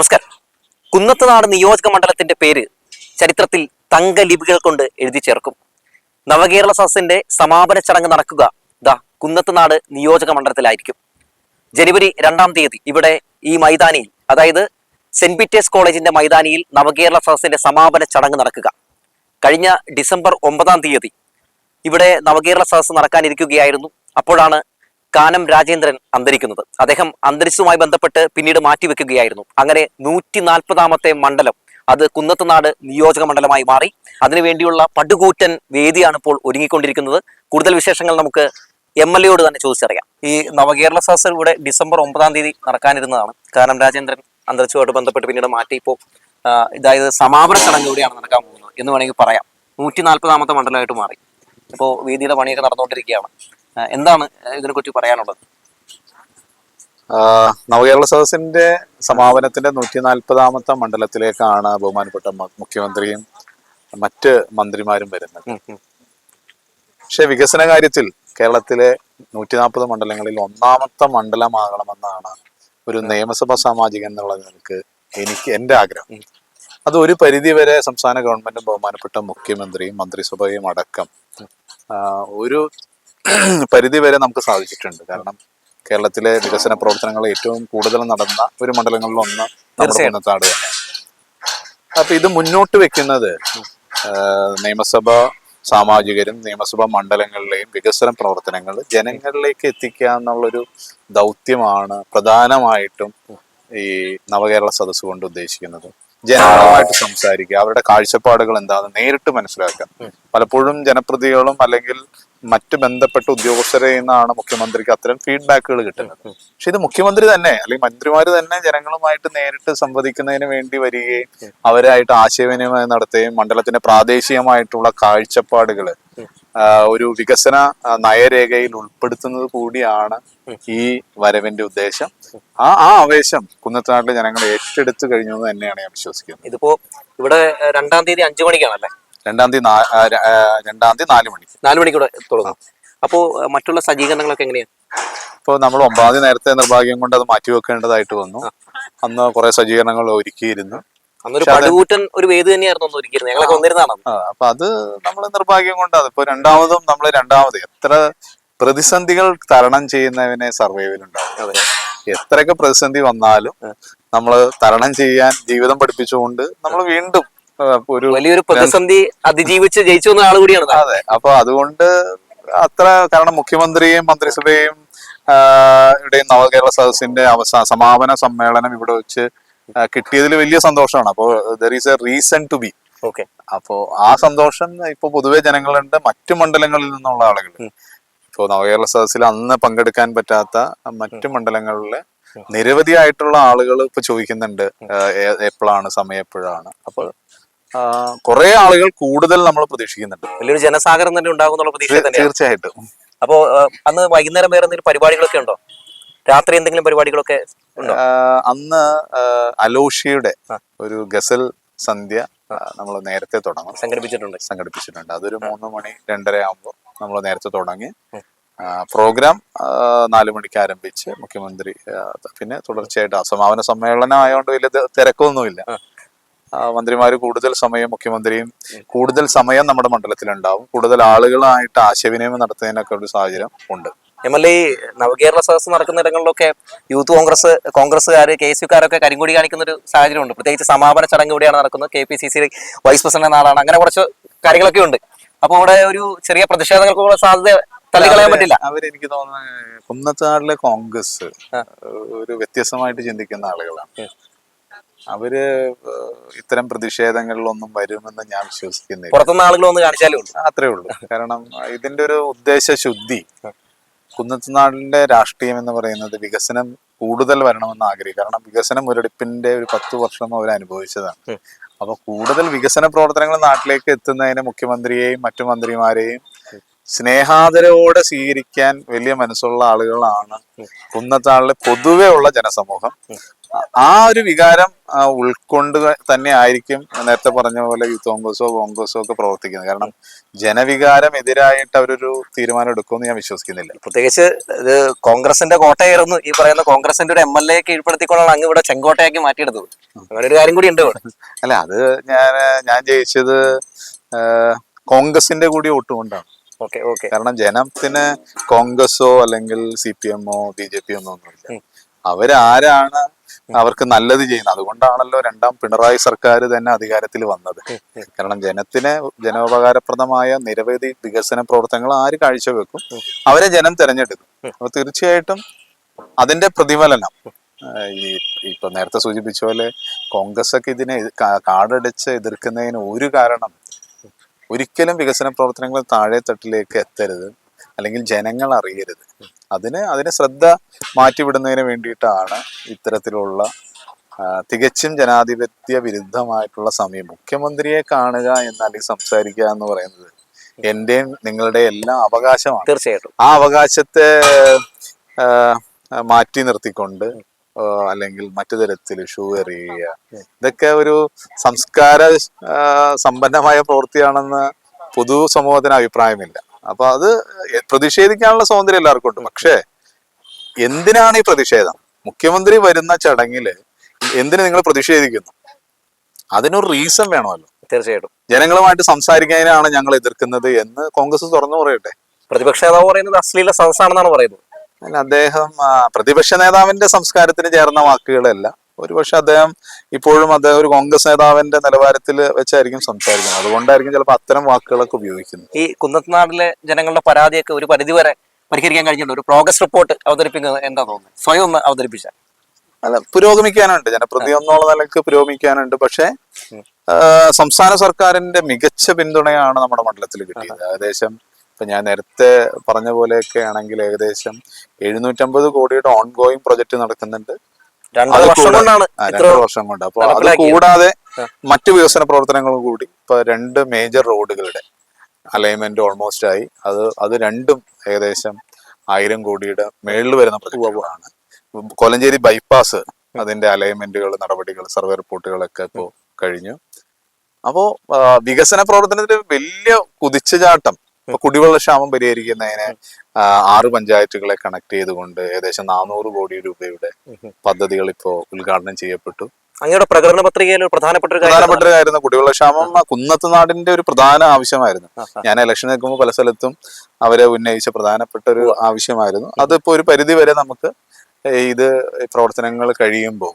നമസ്കാരം. കുന്നത്തുനാട് നിയോജക മണ്ഡലത്തിന്റെ പേര് ചരിത്രത്തിൽ തങ്കലിപികൾ കൊണ്ട് എഴുതി ചേർക്കും. നവകേരള സദസ്സിന്റെ സമാപന ചടങ്ങ് നടക്കുക ദാ കുന്നത്തുനാട് നിയോജക മണ്ഡലത്തിലായിരിക്കും. ജനുവരി രണ്ടാം തീയതി ഇവിടെ ഈ മൈതാനിയിൽ അതായത് സെന്റ് പീറ്റേഴ്സ് കോളേജിന്റെ മൈതാനിയിൽ നവകേരള സദസ്സിന്റെ സമാപന ചടങ്ങ് നടക്കുക. കഴിഞ്ഞ ഡിസംബർ ഒമ്പതാം തീയതി ഇവിടെ നവകേരള സദസ്സ് നടക്കാനിരിക്കുകയായിരുന്നു. അപ്പോഴാണ് കാനം രാജേന്ദ്രൻ അന്തരിക്കുന്നത്. അദ്ദേഹം അന്തരിച്ചതുമായി ബന്ധപ്പെട്ട് പിന്നീട് മാറ്റിവെക്കുകയായിരുന്നു. അങ്ങനെ നൂറ്റി നാൽപ്പതാമത്തെ മണ്ഡലം അത് കുന്നത്തനാട് നിയോജക മണ്ഡലമായി മാറി. അതിനുവേണ്ടിയുള്ള പടുകൂറ്റൻ വേദിയാണ് ഇപ്പോൾ ഒരുങ്ങിക്കൊണ്ടിരിക്കുന്നത്. കൂടുതൽ വിശേഷങ്ങൾ നമുക്ക് എം എൽ എയോട് തന്നെ ചോദിച്ചറിയാം. ഈ നവകേരള സദസ്സ് ഇവിടെ ഡിസംബർ ഒമ്പതാം തീയതി നടക്കാനിരുന്നതാണ്. കാനം രാജേന്ദ്രൻ അന്തരിച്ചതുമായിട്ട് ബന്ധപ്പെട്ട് പിന്നീട് മാറ്റി ഇപ്പോൾ ഇതായത് സമാപന ചടങ്ങ് ഇവിടെയാണ് നടക്കാൻ പോകുന്നത് എന്ന് വേണമെങ്കിൽ പറയാം. നൂറ്റി നാൽപ്പതാമത്തെ മണ്ഡലമായിട്ട് മാറി. ഇപ്പോൾ വേദിയുടെ പണിയൊക്കെ നടന്നുകൊണ്ടിരിക്കുകയാണ്. എന്താണ് ഇതിനെക്കുറിച്ച് പറയാനുള്ളത്? നവകേരള സദസ്സിന്റെ സമാപനത്തിന്റെ നൂറ്റി നാൽപ്പതാമത്തെ മണ്ഡലത്തിലേക്കാണ് ബഹുമാനപ്പെട്ട മുഖ്യമന്ത്രിയും മറ്റ് മന്ത്രിമാരും വരുന്നത്. പക്ഷെ വികസന കാര്യത്തിൽ കേരളത്തിലെ നൂറ്റി നാൽപ്പത് മണ്ഡലങ്ങളിൽ ഒന്നാമത്തെ മണ്ഡലമാകണമെന്നാണ് ഒരു നിയമസഭാ സാമാജികൻ എന്നുള്ള നിലയ്ക്ക് എനിക്ക് എന്റെ ആഗ്രഹം. അത് ഒരു പരിധിവരെ സംസ്ഥാന ഗവൺമെന്റും ബഹുമാനപ്പെട്ട മുഖ്യമന്ത്രിയും മന്ത്രിസഭയും അടക്കം ഒരു പരിധി വരെ നമുക്ക് സാധിച്ചിട്ടുണ്ട്. കാരണം കേരളത്തിലെ വികസന പ്രവർത്തനങ്ങൾ ഏറ്റവും കൂടുതൽ നടന്ന ഒരു നമ്മുടെ തീർച്ചയായും. അപ്പൊ ഇത് മുന്നോട്ട് വെക്കുന്നത് നിയമസഭ സാമാജികരും നിയമസഭാ മണ്ഡലങ്ങളിലെയും വികസന പ്രവർത്തനങ്ങൾ ജനങ്ങളിലേക്ക് എത്തിക്കുക എന്നുള്ളൊരു ദൗത്യമാണ് പ്രധാനമായിട്ടും ഈ നവകേരള സദസ്സ് കൊണ്ട് ഉദ്ദേശിക്കുന്നത്. ജനങ്ങളുമായിട്ട് സംസാരിക്കുക അവരുടെ കാഴ്ചപ്പാടുകൾ എന്താണെന്ന് നേരിട്ട് മനസ്സിലാക്കുക. പലപ്പോഴും ജനപ്രതികളും അല്ലെങ്കിൽ മറ്റ് ബന്ധപ്പെട്ട ഉദ്യോഗസ്ഥരെ നിന്നാണ് മുഖ്യമന്ത്രിക്ക് അത്തരം ഫീഡ്ബാക്കുകൾ കിട്ടുന്നത്. പക്ഷെ ഇത് മുഖ്യമന്ത്രി തന്നെ അല്ലെങ്കിൽ മന്ത്രിമാര് തന്നെ ജനങ്ങളുമായിട്ട് നേരിട്ട് സംവദിക്കുന്നതിന് വേണ്ടി വരികയും അവരായിട്ട് ആശയവിനിമയം നടത്തുകയും മണ്ഡലത്തിന്റെ പ്രാദേശികമായിട്ടുള്ള കാഴ്ചപ്പാടുകൾ ഒരു വികസന നയരേഖയിൽ ഉൾപ്പെടുത്തുന്നത് കൂടിയാണ് ഈ വരവിന്റെ ഉദ്ദേശം. ആ ആ ആവേശം കുന്നത്തനാട്ടിലെ ജനങ്ങൾ ഏറ്റെടുത്തു കഴിഞ്ഞു എന്ന് തന്നെയാണ് ഞാൻ വിശ്വസിക്കുന്നത്. ഇതിപ്പോ ഇവിടെ രണ്ടാം തീയതി അഞ്ചു മണിക്കാണല്ലേ? രണ്ടാം തീയതി രണ്ടാം തീയതി നാല് മണിക്ക്. നാല് മണിക്കൂടെ തുടങ്ങും. അപ്പോ മറ്റുള്ള സജ്ജീകരണങ്ങളൊക്കെ എങ്ങനെയാണ് ഇപ്പോൾ നമ്മൾ ഒമ്പതാം തീയതി നേരത്തെ നിർഭാഗ്യം കൊണ്ട് അത് മാറ്റി വെക്കേണ്ടതായിട്ട് വന്നു അന്ന് കുറെ സജ്ജീകരണങ്ങൾ ഒരുക്കിയിരുന്നു. ഒരു വേദി തന്നെയായിരുന്നു അന്ന് ഒരുക്കിയിരുന്നത്. ഞങ്ങളൊക്കെ വന്നിരുന്നതാണ് ആ, അപ്പൊ അത് നമ്മൾ നിർഭാഗ്യം കൊണ്ട് അതിപ്പോ രണ്ടാമതും നമ്മൾ രണ്ടാമത് എത്ര പ്രതിസന്ധികൾ തരണം ചെയ്യുന്നവനെ സർവൈവൽ ഉണ്ടാവും എത്രയൊക്കെ പ്രതിസന്ധി വന്നാലും നമ്മൾ തരണം ചെയ്യാൻ ജീവിതം പഠിപ്പിച്ചുകൊണ്ട് നമ്മൾ വീണ്ടും ഒരു വലിയൊരു പ്രതിസന്ധി അതിജീവിച്ച് ജയിച്ചു വന്ന ആൾ കൂടിയാണ്. അതെ അപ്പൊ അതുകൊണ്ട് അത്ര കാരണം മുഖ്യമന്ത്രിയും മന്ത്രിസഭയും ഇവിടെയും നവകേരള സദസ്സിന്റെ അവസാന സമാപന സമ്മേളനം ഇവിടെ വെച്ച് കിട്ടിയതിൽ വലിയ സന്തോഷമാണ്. അപ്പോൾ there is a reason to be okay. അപ്പോ ആ സന്തോഷം ഇപ്പൊ പൊതുവെ ജനങ്ങളുണ്ട് മറ്റു മണ്ഡലങ്ങളിൽ നിന്നുള്ള ആളുകൾ ഇപ്പോ നവകേരള സദസ്സിൽ അന്ന് പങ്കെടുക്കാൻ പറ്റാത്ത മറ്റു മണ്ഡലങ്ങളിലെ നിരവധിയായിട്ടുള്ള ആളുകൾ ഇപ്പൊ ചോദിക്കുന്നുണ്ട് എപ്പോഴാണ് സമയം എപ്പോഴാണ്. അപ്പോൾ കുറെ ആളുകൾ കൂടുതൽ നമ്മൾ പ്രതീക്ഷിക്കുന്നുണ്ട്. വലിയൊരു ജനസാഗരം തന്നെ ഉണ്ടാകും എന്നുള്ള പ്രതീക്ഷ തീർച്ചയായിട്ടും. അപ്പോ അന്ന് വൈകുന്നേരം വേറെ എന്തെങ്കിലും പരിപാടികളൊക്കെ ഉണ്ടോ? രാത്രി എന്തെങ്കിലും പരിപാടികളൊക്കെ അന്ന് അലോഷിയുടെ ഒരു ഗസൽ സന്ധ്യ നമ്മൾ നേരത്തെ തുടങ്ങും. സംഘടിപ്പിച്ചിട്ടുണ്ട്. സംഘടിപ്പിച്ചിട്ടുണ്ട്. അതൊരു മൂന്ന് മണി രണ്ടര ആകുമ്പോൾ നമ്മൾ നേരത്തെ തുടങ്ങി. പ്രോഗ്രാം നാലു മണിക്ക് ആരംഭിച്ച് മുഖ്യമന്ത്രി പിന്നെ തുടർച്ചയായിട്ട് അസമാപന സമാപന സമ്മേളനം ആയതുകൊണ്ട് വലിയ തിരക്കൊന്നുമില്ല. ആ, മന്ത്രിമാര് കൂടുതൽ സമയം മുഖ്യമന്ത്രിയും കൂടുതൽ സമയം നമ്മുടെ മണ്ഡലത്തിലുണ്ടാവും. കൂടുതൽ ആളുകളായിട്ട് ആശയവിനിമയം നടത്തുന്നതിനൊക്കെ ഒരു സാഹചര്യം ഉണ്ട്. M L A Navakerala Sadas നടക്കുന്ന ഇടങ്ങളിലൊക്കെ യൂത്ത് കോൺഗ്രസ് കോൺഗ്രസ്സുകാർ കെ എസ് യുക്കാരൊക്കെ കരിങ്കൂടി കാണിക്കുന്ന ഒരു സാഹചര്യമുണ്ട് പ്രത്യേകിച്ച് സമാപന ചടങ്ങ് ഇവിടെയാണ് നടക്കുന്നത്. K P C C vice president നാളാണ് അങ്ങനെ കുറച്ച് കാര്യങ്ങളൊക്കെ ഉണ്ട്. അപ്പോൾ ഇവിടെ ഒരു ചെറിയ പ്രതിഷേധങ്ങൾക്കുള്ള സാധ്യത തള്ളിക്കളയാൻ പറ്റില്ല? അവരെനിക്ക് തോന്നുന്നത് കുന്നത്താടിലെ കോൺഗ്രസ് ഒരു വ്യത്യസ്തമായിട്ട് ചിന്തിക്കുന്ന ആളുകളാണ്. അവർ ഇത്തരം പ്രതിഷേധങ്ങളിലൊന്നും വരുമെന്ന് ഞാൻ വിശ്വസിക്കുന്നില്ല. പുറത്തുനിന്ന് ആളുകൾ ഒന്ന് കാണിച്ചാലേ ഉള്ളൂ. അത്രേ ഉള്ളൂ. കാരണം ഇതിന്റെ ഒരു ഉദ്ദേശ ശുദ്ധി കുന്നത്തുനാടിന്റെ രാഷ്ട്രീയം എന്ന് പറയുന്നത് വികസനം കൂടുതൽ വരണമെന്ന് ആഗ്രഹിക്കും. കാരണം വികസനം മുരടിപ്പിന്റെ ഒരു പത്ത് വർഷം അവർ അനുഭവിച്ചതാണ്. അപ്പൊ കൂടുതൽ വികസന പ്രവർത്തനങ്ങൾ നാട്ടിലേക്ക് എത്തുന്നതിന് മുഖ്യമന്ത്രിയെയും മറ്റു മന്ത്രിമാരെയും സ്നേഹാദരവോടെ സ്വീകരിക്കാൻ വലിയ മനസ്സുള്ള ആളുകളാണ് കുന്നത്താളിലെ പൊതുവെ ഉള്ള ജനസമൂഹം. ആ ഒരു വികാരം ഉൾക്കൊണ്ട് തന്നെ ആയിരിക്കും നേരത്തെ പറഞ്ഞ പോലെ യൂത്ത് കോൺഗ്രസോ കോൺഗ്രസോ ഒക്കെ പ്രവർത്തിക്കുന്നത്. കാരണം ജനവികാരം എതിരായിട്ട് അവരൊരു തീരുമാനം എടുക്കുമെന്ന് ഞാൻ വിശ്വസിക്കുന്നില്ല. പ്രത്യേകിച്ച് ഇത് കോൺഗ്രസിന്റെ കോട്ടയായിരുന്നു ഈ പറയുന്ന കോൺഗ്രസിന്റെ ഒരു എം എൽ എ കീഴ്പ്പെടുത്തിക്കൊണ്ടാണ് അങ്ങ് ഇവിടെ ചെങ്കോട്ടയാക്കി മാറ്റിയെടുത്തത് അങ്ങനെ ഒരു കാര്യം കൂടി ഉണ്ട് ഇവിടെ. അല്ല അത് ഞാൻ ഞാൻ ജയിച്ചത് കോൺഗ്രസിന്റെ കൂടി വോട്ട് കൊണ്ടാണ് ഓക്കെ ഓക്കെ. കാരണം ജനത്തിന് കോൺഗ്രസോ അല്ലെങ്കിൽ സി പി എമ്മോ ബി ജെ പി ഒന്നും ഒന്നുമില്ല. അവരാരാണ് അവർക്ക് നല്ലത് ചെയ്യുന്നത്. അതുകൊണ്ടാണല്ലോ രണ്ടാം പിണറായി സർക്കാർ തന്നെ അധികാരത്തിൽ വന്നത്. കാരണം ജനത്തിന് ജനോപകാരപ്രദമായ നിരവധി വികസന പ്രവർത്തനങ്ങൾ ആര് കാഴ്ചവെക്കും അവരെ ജനം തിരഞ്ഞെടുക്കും. അപ്പൊ തീർച്ചയായിട്ടും അതിന്റെ പ്രതിഫലനം ഈ ഇപ്പൊ നേരത്തെ സൂചിപ്പിച്ച പോലെ കോൺഗ്രസ് ഒക്കെ ഇതിനെ കാടടിച്ച് എതിർക്കുന്നതിന് ഒരു കാരണം ഒരിക്കലും വികസന പ്രവർത്തനങ്ങൾ താഴെ തട്ടിലേക്ക് എത്തരുത്. അല്ലെങ്കിൽ ജനങ്ങൾ അറിയരുത്. അതിന് അതിനെ ശ്രദ്ധ മാറ്റിവിടുന്നതിന് വേണ്ടിയിട്ടാണ് ഇത്തരത്തിലുള്ള തികച്ചും ജനാധിപത്യ വിരുദ്ധമായിട്ടുള്ള സമയം. മുഖ്യമന്ത്രിയെ കാണുക എന്ന് അല്ലെങ്കിൽ സംസാരിക്കുക എന്ന് പറയുന്നത് എന്റെയും നിങ്ങളുടെ എല്ലാം അവകാശമാണ്. തീർച്ചയായിട്ടും. ആ അവകാശത്തെ മാറ്റി നിർത്തിക്കൊണ്ട് അല്ലെങ്കിൽ മറ്റു തരത്തിൽ ഷൂ എറിയുക. ഇതൊക്കെ ഒരു സംസ്കാര സമ്പന്നമായ പ്രവൃത്തിയാണെന്ന് പൊതു സമൂഹത്തിന് അഭിപ്രായമില്ല. അപ്പൊ അത് പ്രതിഷേധിക്കാനുള്ള സ്വാതന്ത്ര്യം എല്ലാവർക്കും ഉണ്ട് പക്ഷേ എന്തിനാണ് ഈ പ്രതിഷേധം? മുഖ്യമന്ത്രി വരുന്ന ചടങ്ങിൽ എന്തിനു നിങ്ങൾ പ്രതിഷേധിക്കുന്നു? അതിനൊരു റീസൺ വേണമല്ലോ. തീർച്ചയായിട്ടും. ജനങ്ങളുമായിട്ട് സംസാരിക്കാനാണ് ഞങ്ങൾ എതിർക്കുന്നത് എന്ന് കോൺഗ്രസ് തുറന്നു പറയട്ടെ. പ്രതിപക്ഷ നേതാവ് പറയുന്നത് അശ്ലീല സദസ്സാണെന്നാണ് പറയുന്നത്. അല്ല അദ്ദേഹം പ്രതിപക്ഷ നേതാവിന്റെ സംസ്കാരത്തിന് ചേർന്ന വാക്കുകളല്ല. ഒരുപക്ഷെ അദ്ദേഹം ഇപ്പോഴും അദ്ദേഹം ഒരു കോൺഗ്രസ് നേതാവിന്റെ നിലവാരത്തിൽ വെച്ചായിരിക്കും സംസാരിക്കുന്നത്. അതുകൊണ്ടായിരിക്കും ചിലപ്പോൾ അത്തരം വാക്കുകളൊക്കെ ഉപയോഗിക്കുന്നത്. ഈ കുന്നത്തനാടിലെ ജനങ്ങളുടെ പരാതിയൊക്കെ ഒരു പരിധിവരെ പരിഹരിക്കാൻ കഴിഞ്ഞിട്ടുണ്ട്. ഒരു പ്രോഗ്രസ് റിപ്പോർട്ട് അവതരിപ്പിക്കുന്നത് എന്താ തോന്നുന്നത്? സ്വയം ഒന്ന് അവതരിപ്പിച്ച അല്ല പുരോഗമിക്കാനുണ്ട്. ജനപ്രതി എന്നുള്ള നിലയ്ക്ക് പുരോഗമിക്കാനുണ്ട്. പക്ഷേ സംസ്ഥാന സർക്കാരിന്റെ മികച്ച പിന്തുണയാണ് നമ്മുടെ മണ്ഡലത്തിൽ കിട്ടിയത്. ഏകദേശം ഇപ്പൊ ഞാൻ നേരത്തെ പറഞ്ഞ പോലെയൊക്കെ ആണെങ്കിൽ ഏകദേശം എഴുന്നൂറ്റമ്പത് കോടിയുടെ ഓൺ ഗോയിങ് പ്രൊജക്ട് നടക്കുന്നുണ്ട്. രണ്ടര വർഷം കൊണ്ടാണ് ആ, രണ്ടര വർഷം കൊണ്ട്. അപ്പൊ അത് കൂടാതെ മറ്റു വികസന പ്രവർത്തനങ്ങളും കൂടി ഇപ്പൊ രണ്ട് മേജർ റോഡുകളുടെ അലൈൻമെന്റ് ഓൾമോസ്റ്റ് ആയി. അത് അത് രണ്ടും ഏകദേശം ആയിരം കോടിയുടെ മേളിൽ വരുന്ന പ്രൊജക്ടുകളാണ് കൊലഞ്ചേരി ബൈപ്പാസ് അതിന്റെ അലൈൻമെന്റുകൾ നടപടികൾ സർവേ റിപ്പോർട്ടുകളൊക്കെ ഇപ്പോ കഴിഞ്ഞു. അപ്പോ വികസന പ്രവർത്തനത്തിന് വലിയ കുതിച്ചുചാട്ടം ഇപ്പൊ കുടിവെള്ള ക്ഷാമം പരിഹരിക്കുന്നതിന് ആറ് പഞ്ചായത്തുകളെ കണക്ട് ചെയ്തുകൊണ്ട് ഏകദേശം നാനൂറ് കോടി രൂപയുടെ പദ്ധതികൾ ഇപ്പോ ഉദ്ഘാടനം ചെയ്യപ്പെട്ടു. അങ്ങയുടെ പ്രകടന പത്രികയിൽ പ്രധാനപ്പെട്ട ഒരു പ്രധാനപ്പെട്ട കാര്യം കുടിവെള്ള ക്ഷാമം കുന്നത്ത് നാടിന്റെ ഒരു പ്രധാന ആവശ്യമായിരുന്നു. ഞാൻ ഇലക്ഷൻ നിൽക്കുമ്പോൾ പല സ്ഥലത്തും അവരെ ഉന്നയിച്ച പ്രധാനപ്പെട്ട ഒരു ആവശ്യമായിരുന്നു. അതിപ്പോ ഒരു പരിധി വരെ നമുക്ക് ഇത് പ്രവർത്തനങ്ങൾ കഴിയുമ്പോൾ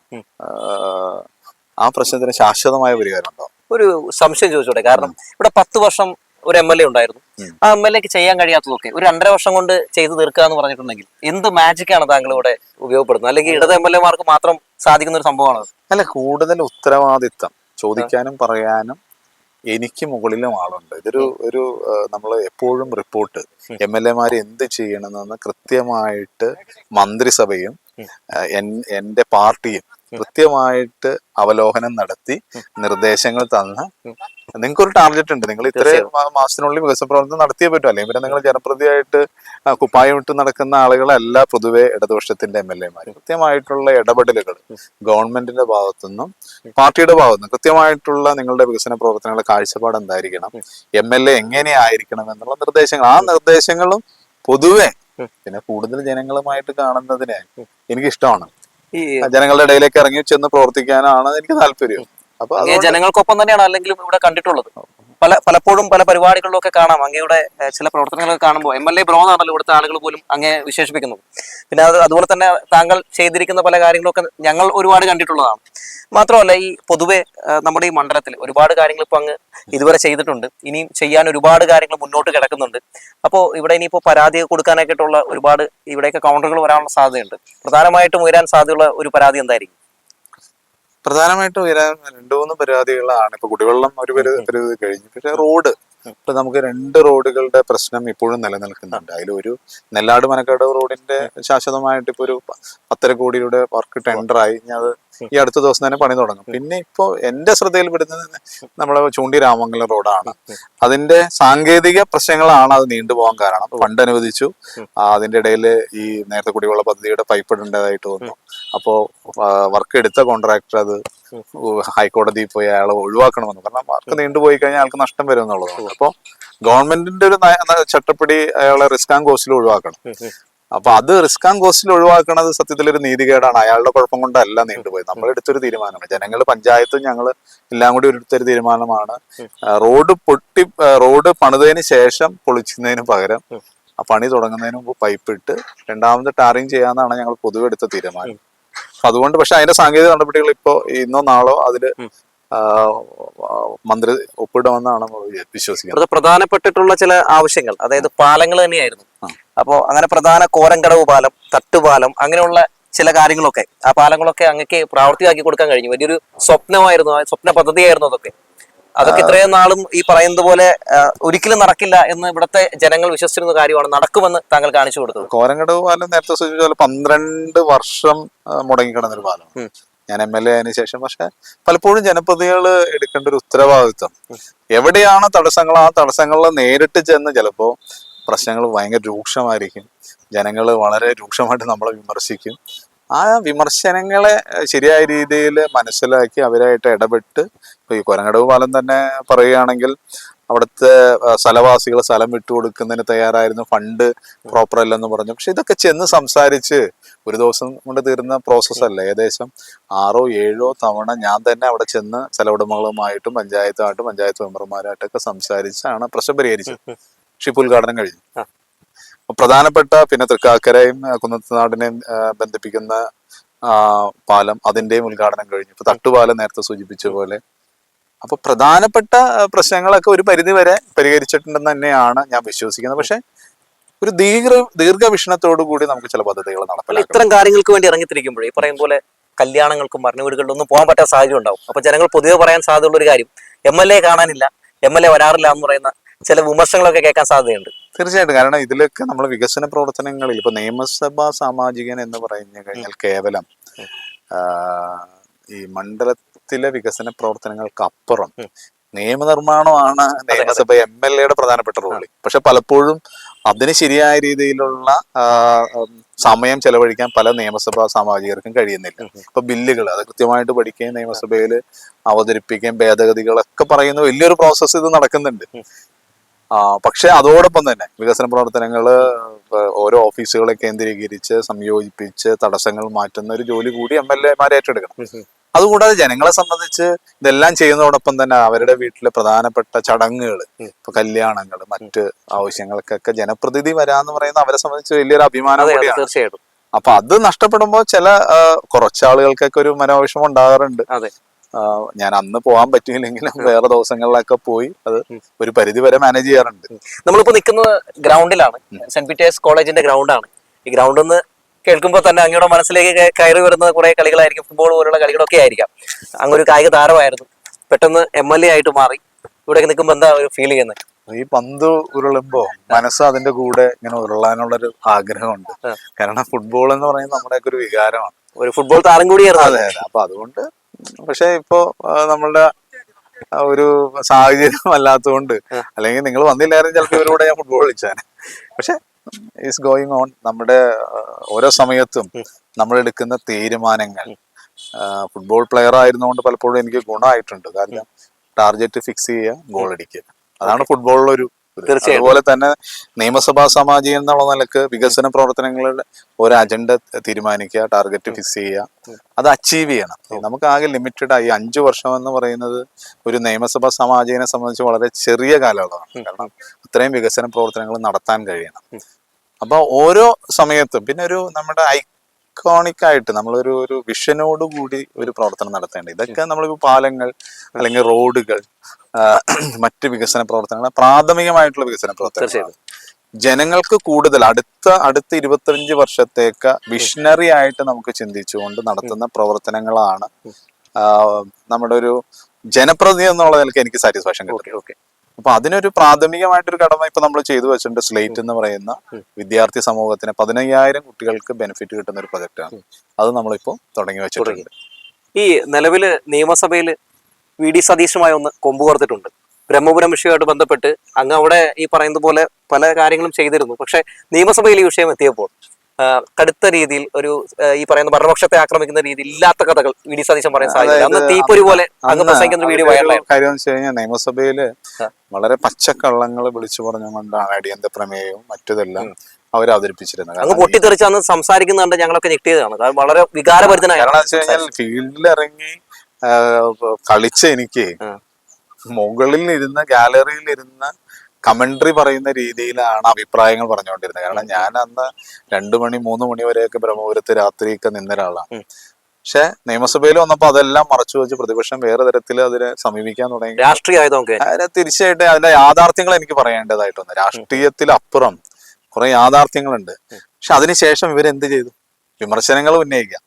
ആ പ്രശ്നത്തിന് ശാശ്വതമായ പരിഹാരം ഉണ്ടാവും. ഒരു സംശയം ചോദിച്ചോട്ടെ. കാരണം ഇവിടെ പത്ത് വർഷം ഒരു എം എൽ എ ഉണ്ടായിരുന്നു. ആ എം എൽ എക്ക് ചെയ്യാൻ കഴിയാത്തതൊക്കെ ഒരു രണ്ടര വർഷം കൊണ്ട് ചെയ്തു തീർക്കുക എന്ന് പറഞ്ഞിട്ടുണ്ടെങ്കിൽ എന്ത് മാജിക്കാണ് താങ്കൾ ഇവിടെ ഉപയോഗപ്പെടുന്നത് അല്ലെങ്കിൽ ഇടത് എം എൽ എമാർക്ക് മാത്രം സാധിക്കുന്ന ഒരു സംഭവമാണ് അല്ല കൂടുതൽ ഉത്തരവാദിത്തം ചോദിക്കാനും പറയാനും എനിക്ക് മുകളിലും ആളുണ്ട്. ഇതൊരു ഒരു നമ്മൾ എപ്പോഴും റിപ്പോർട്ട് എം എൽ എമാർ എന്ത് ചെയ്യണമെന്ന് കൃത്യമായിട്ട് മന്ത്രിസഭയും എന്റെ പാർട്ടിയും കൃത്യമായിട്ട് അവലോകനം നടത്തി നിർദ്ദേശങ്ങൾ തന്ന. നിങ്ങൾക്ക് ഒരു ടാർഗറ്റ് ഉണ്ട്. നിങ്ങൾ ഇത്ര മാസത്തിനുള്ളിൽ വികസന പ്രവർത്തനം നടത്തിയേ പറ്റും. അല്ലെങ്കിൽ പിന്നെ നിങ്ങൾ ജനപ്രതിയായിട്ട് കുപ്പായം ഇട്ട് നടക്കുന്ന ആളുകളല്ല പൊതുവെ ഇടതുപക്ഷത്തിന്റെ എം എൽ എമാർ കൃത്യമായിട്ടുള്ള ഇടപെടലുകൾ ഗവൺമെന്റിന്റെ ഭാഗത്തുനിന്നും പാർട്ടിയുടെ ഭാഗത്തുനിന്നും കൃത്യമായിട്ടുള്ള നിങ്ങളുടെ വികസന പ്രവർത്തനങ്ങളുടെ കാഴ്ചപ്പാട് എന്തായിരിക്കണം എം എൽ എ എങ്ങനെയായിരിക്കണം എന്നുള്ള നിർദ്ദേശങ്ങൾ. ആ നിർദ്ദേശങ്ങളും പൊതുവെ പിന്നെ കൂടുതൽ ജനങ്ങളുമായിട്ട് കാണുന്നതിന് എനിക്ക് ഇഷ്ടമാണ് ജനങ്ങളുടെ ഇടയിലേക്ക് ഇറങ്ങി ചെന്ന് പ്രവർത്തിക്കാനാണ് എനിക്ക് താല്പര്യം. അപ്പൊ ജനങ്ങൾക്കൊപ്പം തന്നെയാണ് അല്ലെങ്കിലും ഇവിടെ കണ്ടിട്ടുള്ളത്. പല പലപ്പോഴും പല പരിപാടികളിലും ഒക്കെ കാണാം. അങ്ങയുടെ ചില പ്രവർത്തനങ്ങളൊക്കെ കാണുമ്പോൾ എം എൽ എ ബ്രോ എന്നാണല്ലോ ഇവിടുത്തെ ആളുകൾ പോലും അങ്ങേ വിശേഷിപ്പിക്കുന്നത്. പിന്നെ അത് അതുപോലെ തന്നെ താങ്കൾ ചെയ്തിരിക്കുന്ന പല കാര്യങ്ങളൊക്കെ ഞങ്ങൾ ഒരുപാട് കണ്ടിട്ടുള്ളതാണ്. മാത്രമല്ല ഈ പൊതുവെ നമ്മുടെ ഈ മണ്ഡലത്തിൽ ഒരുപാട് കാര്യങ്ങൾ ഇപ്പോൾ അങ്ങ് ഇതുവരെ ചെയ്തിട്ടുണ്ട്. ഇനിയും ചെയ്യാൻ ഒരുപാട് കാര്യങ്ങൾ മുന്നോട്ട് കിടക്കുന്നുണ്ട്. അപ്പോൾ ഇവിടെ ഇനിയിപ്പോൾ പരാതി കൊടുക്കാനായിട്ടുള്ള ഒരുപാട് ഇവിടെയൊക്കെ കൗണ്ടറുകൾ വരാനുള്ള സാധ്യതയുണ്ട്. പ്രധാനമായിട്ടും ഉയരാൻ സാധ്യതയുള്ള ഒരു പരാതി എന്തായിരിക്കും? പ്രധാനമായിട്ടും ഉയരാൻ രണ്ടു മൂന്ന് പരാതികളാണ് ഇപ്പൊ കുടിവെള്ളം ഒരു പരി- പരിധി കഴിഞ്ഞു. പക്ഷെ റോഡ്. ഇപ്പൊ നമുക്ക് രണ്ട് റോഡുകളുടെ പ്രശ്നം ഇപ്പോഴും നിലനിൽക്കുന്നുണ്ട്. അതിലൊരു നെല്ലാട് മനക്കാട് റോഡിന്റെ ശാശ്വതമായിട്ട് ഇപ്പൊ ഒരു പത്തര കോടിയുടെ വർക്ക് ടെൻഡറായി. ഇനി അത് ഈ അടുത്ത ദിവസം തന്നെ പണി തുടങ്ങും. പിന്നെ ഇപ്പോ എന്റെ ശ്രദ്ധയിൽപ്പെടുന്നത് നമ്മളെ ചൂണ്ടി രാമംഗലം റോഡാണ്. അതിന്റെ സാങ്കേതിക പ്രശ്നങ്ങളാണ് അത് നീണ്ടുപോകാൻ കാരണം. ഫണ്ട് അനുവദിച്ചു. അതിന്റെ ഇടയിൽ ഈ നേരത്തെ കുടിവെള്ള പദ്ധതിയുടെ പൈപ്പ് ഇടേണ്ടതായിട്ട് വന്നു. അപ്പോ വർക്ക് എടുത്ത കോൺട്രാക്ടർ അത് ഹൈക്കോടതിയിൽ പോയി അയാളെ ഒഴിവാക്കണമെന്ന്. കാരണം വർക്ക് നീണ്ടുപോയി കഴിഞ്ഞാൽ അയാൾക്ക് നഷ്ടം വരും എന്നുള്ളതാണ് അപ്പോൾ ഗവൺമെന്റിന്റെ ഒരു ചട്ടപ്പടി അയാളെ റിസ്ക് ആൻഡ് കോസ്റ്റിൽ ഒഴിവാക്കണം. അപ്പൊ അത് റിസ്ക് ആൻഡ് കോസ്റ്റിൽ ഒഴിവാക്കുന്നത് സത്യത്തിൽ ഒരു നീതികേടാണ്. അയാളുടെ കുഴപ്പം കൊണ്ടല്ല നീണ്ടുപോയത്. നമ്മൾ എടുത്തൊരു തീരുമാനമാണ്. ജനങ്ങൾ പഞ്ചായത്തും ഞങ്ങൾ എല്ലാം കൂടി എടുത്തൊരു തീരുമാനമാണ്. റോഡ് പൊട്ടി റോഡ് പണിതതിന് ശേഷം പൊളിക്കുന്നതിന് പകരം ആ പണി തുടങ്ങുന്നതിന് മുമ്പ് പൈപ്പ് ഇട്ട് രണ്ടാമത് ടാറിങ് ചെയ്യാന്നാണ് ഞങ്ങൾ പൊതുവെ എടുത്ത തീരുമാനം. അതുകൊണ്ട് പക്ഷെ അതിന്റെ സാങ്കേതിക നടപടികൾ ഇപ്പോ ഇന്നോ നാളോ അതിൽ മന്ത്രി ഒപ്പിടുമെന്നാണ് വിശ്വസിക്കുന്നത്. പ്രധാനപ്പെട്ടിട്ടുള്ള ചില ആവശ്യങ്ങൾ അതായത് പാലങ്ങൾ തന്നെയായിരുന്നു. അപ്പോ അങ്ങനെ പ്രധാന കോരങ്കടവ് പാലം തട്ടുപാലം അങ്ങനെയുള്ള ചില കാര്യങ്ങളൊക്കെ ആ പാലങ്ങളൊക്കെ അങ്ങക്ക് പ്രാവർത്തികമാക്കി കൊടുക്കാൻ കഴിഞ്ഞു. വലിയൊരു സ്വപ്നമായിരുന്നു ആ സ്വപ്ന പദ്ധതിയായിരുന്നു അതൊക്കെ. അതൊക്കെ ഇത്രയും നാളും ഈ പറയുന്നത് പോലെ ഒരിക്കലും നടക്കില്ല എന്ന് ഇവിടുത്തെ ജനങ്ങൾ വിശ്വസിച്ചിരുന്ന കാര്യമാണ്. നടക്കുമെന്ന് താങ്കൾ കാണിച്ചു കൊടുത്തത്. കോരങ്കടവ് പാലം നേരത്തെ സൂചിപ്പിച്ച പോലെ പന്ത്രണ്ട് വർഷം മുടങ്ങിക്കിടന്നൊരു പാലം. ഞാൻ എം എൽ എ ആയതിനു ശേഷം. പക്ഷെ പലപ്പോഴും ജനപ്രതിനിധികൾ എടുക്കേണ്ട ഒരു ഉത്തരവാദിത്വം. എവിടെയാണ് തടസ്സങ്ങൾ? ആ തടസ്സങ്ങളിൽ നേരിട്ട് ചെന്ന് ചിലപ്പോൾ പ്രശ്നങ്ങൾ ഭയങ്കര രൂക്ഷമായിരിക്കും. ജനങ്ങൾ വളരെ രൂക്ഷമായിട്ട് നമ്മളെ വിമർശിക്കും. ആ വിമർശനങ്ങളെ ശരിയായ രീതിയിൽ മനസ്സിലാക്കി അവരായിട്ട് ഇടപെട്ട് ഈ കൊരങ്ങടവ് പാലം തന്നെ പറയുകയാണെങ്കിൽ അവിടുത്തെ സ്ഥലവാസികൾ സ്ഥലം വിട്ടുകൊടുക്കുന്നതിന് തയ്യാറായിരുന്നു ഫണ്ട് പ്രോപ്പർ അല്ലെന്ന് പറഞ്ഞു. പക്ഷെ ഇതൊക്കെ ചെന്ന് സംസാരിച്ച് ഒരു ദിവസം കൊണ്ട് തീരുന്ന പ്രോസസ് അല്ല? ഏകദേശം ആറോ ഏഴോ തവണ ഞാൻ തന്നെ അവിടെ ചെന്ന് സ്ഥല ഉടമകളുമായിട്ടും പഞ്ചായത്തുമായിട്ടും പഞ്ചായത്ത് മെമ്പർമാരായിട്ടൊക്കെ സംസാരിച്ചാണ് പ്രശ്നം പരിഹരിച്ചത്. പക്ഷെ ഇപ്പൊ ഉദ്ഘാടനം കഴിഞ്ഞു. പ്രധാനപ്പെട്ട പിന്നെ തൃക്കാക്കരയും കുന്നത്തനാടിനെയും ബന്ധിപ്പിക്കുന്ന പാലം അതിന്റെയും ഉദ്ഘാടനം കഴിഞ്ഞു. ഇപ്പൊ തട്ടുപാലം നേരത്തെ സൂചിപ്പിച്ച പോലെ അപ്പൊ പ്രധാനപ്പെട്ട പ്രശ്നങ്ങളൊക്കെ ഒരു പരിധി വരെ പരിഹരിച്ചിട്ടുണ്ടെന്ന് തന്നെയാണ് ഞാൻ വിശ്വസിക്കുന്നത്. പക്ഷെ ഒരു ദീർഘ ദീർഘവീക്ഷണത്തോടു കൂടി നമുക്ക് ചില പദ്ധതികൾ നടപ്പിലാക്കാം ഇത്തരം കാര്യങ്ങൾക്ക് വേണ്ടി ഇറങ്ങിത്തിരിക്കുമ്പോഴേ ഈ പറയും പോലെ കല്യാണങ്ങൾക്കും മരണ വീടുകളിലൊന്നും പോകാൻ പറ്റാത്ത സാഹചര്യം ഉണ്ടാവും. അപ്പൊ ജനങ്ങൾ പൊതുവെ പറയാൻ സാധ്യതയുള്ള ഒരു കാര്യം എം എൽ എ കാണാനില്ല എം എൽ എ വരാറില്ല എന്ന് പറയുന്ന ചില വിമർശനങ്ങളൊക്കെ കേൾക്കാൻ സാധ്യതയുണ്ട്. തീർച്ചയായിട്ടും. കാരണം ഇതിലൊക്കെ നമ്മൾ വികസന പ്രവർത്തനങ്ങളിൽ ഇപ്പൊ നിയമസഭാ സാമാജികൻ എന്ന് പറഞ്ഞു കഴിഞ്ഞാൽ കേവലം ഈ ഈ മണ്ഡലത്തിലെ വികസന പ്രവർത്തനങ്ങൾക്കപ്പുറം നിയമനിർമ്മാണമാണ് നിയമസഭ എം എൽ എയുടെ പ്രധാനപ്പെട്ട റോളി. പക്ഷെ പലപ്പോഴും അതിന് ശരിയായ രീതിയിലുള്ള സമയം ചെലവഴിക്കാൻ പല നിയമസഭാ സാമാജികർക്കും കഴിയുന്നില്ല. ഇപ്പൊ ബില്ലുകൾ അത് കൃത്യമായിട്ട് പഠിക്കുകയും നിയമസഭയിൽ അവതരിപ്പിക്കുകയും ഭേദഗതികളൊക്കെ പറയുന്ന വലിയൊരു പ്രോസസ്സ് ഇത് നടക്കുന്നുണ്ട്. ആ പക്ഷെ അതോടൊപ്പം തന്നെ വികസന പ്രവർത്തനങ്ങൾ ഓരോ ഓഫീസുകളെ കേന്ദ്രീകരിച്ച് സംയോജിപ്പിച്ച് തടസ്സങ്ങൾ മാറ്റുന്ന ഒരു ജോലി കൂടി എം എൽ എമാർ ഏറ്റെടുക്കണം. അതുകൂടാതെ ജനങ്ങളെ സംബന്ധിച്ച് ഇതെല്ലാം ചെയ്യുന്നതോടൊപ്പം തന്നെ അവരുടെ വീട്ടിലെ പ്രധാനപ്പെട്ട ചടങ്ങുകൾ ഇപ്പൊ കല്യാണങ്ങൾ മറ്റ് ആവശ്യങ്ങൾക്കൊക്കെ ജനപ്രതിനിധി വരാന്ന് പറയുന്നത് അവരെ സംബന്ധിച്ച് വലിയൊരു അഭിമാനം കൂടിയാണ്. തീർച്ചയായിട്ടും. അപ്പൊ അത് നഷ്ടപ്പെടുമ്പോൾ ചില കുറച്ചാളുകൾക്കൊക്കെ ഒരു മനോവിഷമം ഉണ്ടാകാറുണ്ട്. ഞാൻ അന്ന് പോകാൻ പറ്റിയില്ലെങ്കിലും വേറെ ദിവസങ്ങളിലൊക്കെ പോയി അത് ഒരു പരിധി വരെ മാനേജ് ചെയ്യാറുണ്ട്. നമ്മളിപ്പോ നിൽക്കുന്നത് ഗ്രൗണ്ടിലാണ്. സെന്റ് പീറ്റേഴ്സ് കോളേജിന്റെ ഗ്രൗണ്ടാണ്. ഈ ഗ്രൗണ്ടിൽ നിന്ന് കേൾക്കുമ്പോൾ തന്നെ അങ്ങയുടെ മനസ്സിലേക്ക് കയറി വരുന്ന കുറെ കളികളായിരിക്കും. ഫുട്ബോൾ പോലുള്ള കളികളൊക്കെ ആയിരിക്കാം. അങ്ങ് ഒരു കായിക താരമായിരുന്നു. പെട്ടെന്ന് എം എൽ എ ആയിട്ട് മാറി. ഇവിടെ നിൽക്കുമ്പോൾ എന്താ ഒരു ഫീൽ ചെയ്യുന്നത്? ഈ പന്ത് ഉരുളുമ്പോ മനസ്സ് അതിന്റെ കൂടെ ഇങ്ങനെ ഉരുളാനുള്ള ഒരു ആഗ്രഹമുണ്ട് കാരണം ഫുട്ബോൾ എന്ന് പറയുന്നത് നമ്മുടെയൊക്കെ ഒരു വികാരമാണ്. ഒരു ഫുട്ബോൾ താരം കൂടിയായിരുന്നു. അതെ അതെ. അപ്പൊ അതുകൊണ്ട് പക്ഷെ ഇപ്പോ നമ്മളുടെ ഒരു സാഹചര്യം അല്ലാത്തതുകൊണ്ട് അല്ലെങ്കിൽ നിങ്ങൾ വന്നില്ലായിരുന്നു ചിലപ്പോൾ ഇവരോട് ഞാൻ ഫുട്ബോൾ കളിച്ചാൻ പക്ഷെ ഈസ് ഗോയിങ് ഓൺ നമ്മുടെ ഓരോ സമയത്തും നമ്മൾ എടുക്കുന്ന തീരുമാനങ്ങൾ ഫുട്ബോൾ പ്ലെയർ ആയിരുന്നുകൊണ്ട് പലപ്പോഴും എനിക്ക് ഗുണമായിട്ടുണ്ട്. കാരണം ടാർഗറ്റ് ഫിക്സ് ചെയ്യുക ഗോൾ അടിക്കുക. അതാണ് ഫുട്ബോളിലൊരു അതുപോലെ തന്നെ നിയമസഭാ സാമാജികൻ എന്നുള്ള നിലയ്ക്ക് വികസന പ്രവർത്തനങ്ങളുടെ ഒരു അജണ്ട തീരുമാനിക്കുക ടാർഗറ്റ് ഫിക്സ് ചെയ്യുക അത് അച്ചീവ് ചെയ്യണം. നമുക്ക് ആകെ ലിമിറ്റഡ് ആയി അഞ്ചു വർഷം എന്ന് പറയുന്നത് ഒരു നിയമസഭാ സാമാജികനെ സംബന്ധിച്ച് വളരെ ചെറിയ കാലയളവാണ്. കാരണം അത്രയും വികസന പ്രവർത്തനങ്ങൾ നടത്താൻ കഴിയണം. അപ്പൊ ഓരോ സമയത്തും പിന്നെ ഒരു നമ്മുടെ ഐക്കോണിക് ആയിട്ട് നമ്മളൊരു ഒരു വിഷനോട് കൂടി ഒരു പ്രവർത്തനം നടത്തേണ്ടത്. ഇതൊക്കെ നമ്മളിപ്പോ പാലങ്ങൾ അല്ലെങ്കിൽ റോഡുകൾ മറ്റ് വികസന പ്രവർത്തനങ്ങൾ പ്രാഥമികമായിട്ടുള്ള വികസന പ്രവർത്തനങ്ങൾ ജനങ്ങൾക്ക് കൂടുതൽ അടുത്ത അടുത്ത ഇരുപത്തിയഞ്ച് വർഷത്തേക്ക് വിഷണറി ആയിട്ട് നമുക്ക് ചിന്തിച്ചുകൊണ്ട് നടത്തുന്ന പ്രവർത്തനങ്ങളാണ് നമ്മുടെ ഒരു ജനപ്രതിനിധി എന്നുള്ള നിലയ്ക്ക് എനിക്ക് സാറ്റിസ്ഫാക്ഷൻ കിട്ടും ഓക്കെ. അപ്പൊ അതിനൊരു പ്രാഥമികമായിട്ടൊരു കടമ ഇപ്പൊ നമ്മൾ ചെയ്തു വെച്ചിട്ടുണ്ട് സ്ലേറ്റ് എന്ന് പറയുന്ന വിദ്യാർത്ഥി സമൂഹത്തിന് പതിനയ്യായിരം കുട്ടികൾക്ക് ബെനിഫിറ്റ് കിട്ടുന്ന ഒരു പ്രൊജക്റ്റാണ്. അത് നമ്മളിപ്പോ തുടങ്ങി വെച്ചിട്ടുണ്ട്. ഈ നിലവിൽ നിയമസഭയിൽ വി ഡി സതീശുമായി ഒന്ന് കൊമ്പ് കോർത്തിട്ടുണ്ട്. ബ്രഹ്മപുരം വിഷയമായിട്ട് ബന്ധപ്പെട്ട് അങ്ങ് അവിടെ ഈ പറയുന്ന പോലെ പല കാര്യങ്ങളും ചെയ്തിരുന്നു. പക്ഷെ നിയമസഭയിൽ ഈ വിഷയം എത്തിയപ്പോൾ കടുത്ത രീതിയിൽ ഒരു ഈ പറയുന്ന ഭരണപക്ഷത്തെ ആക്രമിക്കുന്ന രീതിയിൽ ഇല്ലാത്ത കഥകൾ വി ഡി സതീശൻ പറയാൻ സാധിക്കില്ല അന്ന് തീപ്പൊരി പോലെ അങ്ങ് പ്രസംഗിക്കുന്ന വീഡിയോ വൈറലായിരുന്നു കാര്യം വെച്ച് കഴിഞ്ഞാൽ നിയമസഭയിൽ വളരെ പച്ചക്കള്ളങ്ങൾ വിളിച്ചു പറഞ്ഞുകൊണ്ടാണ് അടിയന്തര പ്രമേയവും മറ്റതെല്ലാം അവർ അവതരിപ്പിച്ചിരുന്നത്. അങ്ങ് പൊട്ടിത്തെറിച്ച് അന്ന് സംസാരിക്കുന്നുണ്ട് ഞങ്ങളൊക്കെ ഞെട്ടിയതാണ്. കാരണം വളരെ വികാരപരിതനായ കാരണം വെച്ച് കഴിഞ്ഞാൽ ഫീൽഡിൽ ഇറങ്ങി കളിച്ച എനിക്ക് മുകളിൽ ഇരുന്ന ഗാലറിയിൽ ഇരുന്ന് കമന്ററി പറയുന്ന രീതിയിലാണ് അഭിപ്രായങ്ങൾ പറഞ്ഞുകൊണ്ടിരുന്നത്. കാരണം ഞാൻ അന്ന് രണ്ടു മണി മൂന്ന് മണി വരെയൊക്കെ ബ്രഹ്മപുരത്ത് രാത്രിയൊക്കെ നിന്ന ഒരാളാണ്. പക്ഷെ നിയമസഭയിൽ വന്നപ്പോ അതെല്ലാം മറച്ചു വെച്ച് പ്രതിപക്ഷം വേറെ തരത്തിൽ അതിനെ സമീപിക്കാൻ തുടങ്ങി. രാഷ്ട്രീയ അതിനെ തീർച്ചയായിട്ടും അതിന്റെ യാഥാർത്ഥ്യങ്ങൾ എനിക്ക് പറയേണ്ടതായിട്ടുണ്ട്. രാഷ്ട്രീയത്തിലപ്പുറം കുറെ യാഥാർത്ഥ്യങ്ങളുണ്ട്. പക്ഷെ അതിനുശേഷം ഇവരെന്ത് ചെയ്തു? വിമർശനങ്ങൾ ഉന്നയിക്കാം